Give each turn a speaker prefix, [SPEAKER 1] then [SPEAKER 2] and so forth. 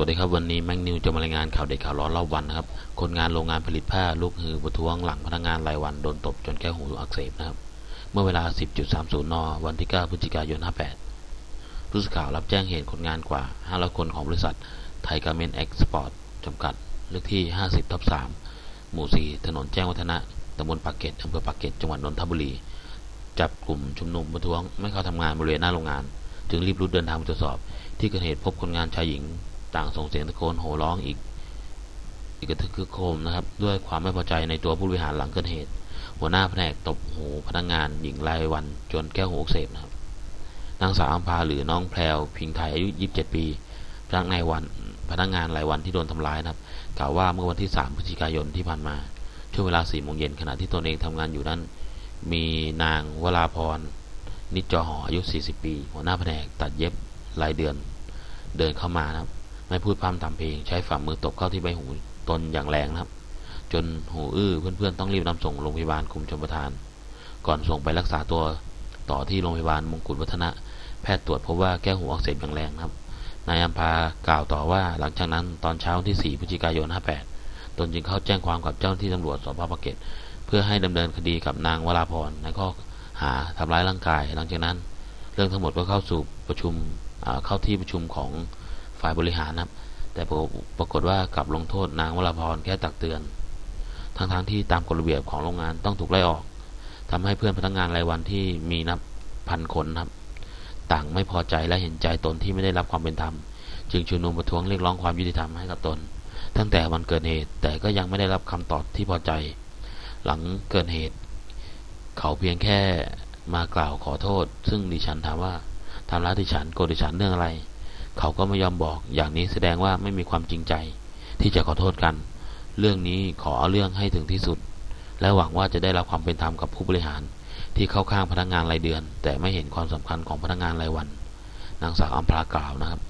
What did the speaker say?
[SPEAKER 1] วัสดีครับวันนี้แมงนิวจะมารายงานข่าวเด็ดข่าวร้อนรอบวันนะครับ คนงานโรงงานผลิตผ้าลูกฮือประท้วงหลังพนักงานรายวันโดนตบจนแก้หูอักเสบนะครับ เมื่อเวลา 10.30 น วันที่ 9 พฤศจิกายน 58 ผู้สื่อข่าวรับแจ้งเหตุคนงานกว่า 500 คนของบริษัทไทยการเมนเอ็กซ์พอร์ตจำกัด เลขที่ 50ทับ3หมู่ 4 ถนนแจ้งวัฒนะตำบลปากเกร็ดอำเภอปากเกร็ดจังหวัดนนทบุรี จับกลุ่มชุมนุมประท้วงไม่เข้าทำงานบริเวณหน้าโรงงาน จึงรีบรุดเดินทางไปตรวจสอบ ที่เกิดเหตุพบคนงานชายหญิง ต่างส่งเสียงตะโกนโห่ร้องอีก อีกกระทึกคือโคมนะครับ ด้วยความไม่พอใจในตัวผู้บริหารหลังเกิดเหตุ หัวหน้าแผนกตบหูพนักงานหญิงรายวันจนแก้วหูอักเสบนะครับนางสาวอัมพาหรือน้องแพรวพิงไทยอายุ27 ปีพนักงานวันพนักงานรายวันที่โดนทำร้ายนะครับกล่าวว่าเมื่อวันที่ 3 พฤศจิกายนที่ผ่านมาช่วงเวลา4โมงเย็นขณะที่ตนเองทำงานอยู่นั้น มีนางวราพรนิจจอหออายุ 40 ปี หัวหน้าแผนกตัดเย็บรายเดือนเดินเข้ามานะครับ ไม่พูดพร่ำทำเพลงใช้ฝ่ามือตบเข้าที่ใบหูตนอย่างแรงนะครับ จนหูอื้อเพื่อนๆต้องรีบนำส่งโรงพยาบาลคุมชมประทาน ก่อนส่งไปรักษาตัวต่อที่โรงพยาบาลมงกุฎวัฒนะ แพทย์ตรวจพบว่าแก้วหูอักเสบอย่างแรงนะครับ นายอัมพากล่าวต่อว่าหลังจากนั้นตอนเช้าที่ 4พฤศจิกายน 58 ตนจึงเข้าแจ้งความกับเจ้าหน้าที่ตำรวจสพปากเกร็ดเพื่อให้ดำเนินคดีกับนางวราพรในข้อหาทำร้ายร่างกาย หลังจากนั้น เรื่องทั้งหมดก็เข้าสู่ประชุมเข้าที่ประชุมของ ฝ่ายบริหารนะครับ แต่ปรากฏว่ากลับลงโทษนางวราพรแค่ตักเตือน ทั้งๆทที่ตามกฎระเบียบของโรงงานต้องถูกไล่ออกทำให้เพื่อนพนักงานรายวันที่มีนับพันคนนะครับ ต่างไม่พอใจและเห็นใจตนที่ไม่ได้รับความเป็นธรรม จึงชุมนุมประท้วงเรียกร้องความยุติธรรมให้กับตน ตั้งแต่วันเกิดเหตุแต่ก็ยังไม่ได้รับคำตอบที่พอใจ หลังเกิดเหตุ เขาเพียงแค่มากล่าวขอโทษ ซึ่งดิฉันถามว่าทำร้ายดิฉันโกรธดิฉันเรื่องอะไร เขาก็ไม่ยอมบอกอย่างนี้แสดงว่าไม่มีความจริงใจ ที่จะขอโทษกัน เรื่องนี้ขอเอาเรื่องให้ถึงที่สุด และหวังว่าจะได้รับความเป็นธรรมกับผู้บริหาร ที่เข้าข้างพนักงานรายเดือน แต่ไม่เห็นความสำคัญของพนักงานรายวัน นางสาวอัมพรากล่าวนะครับ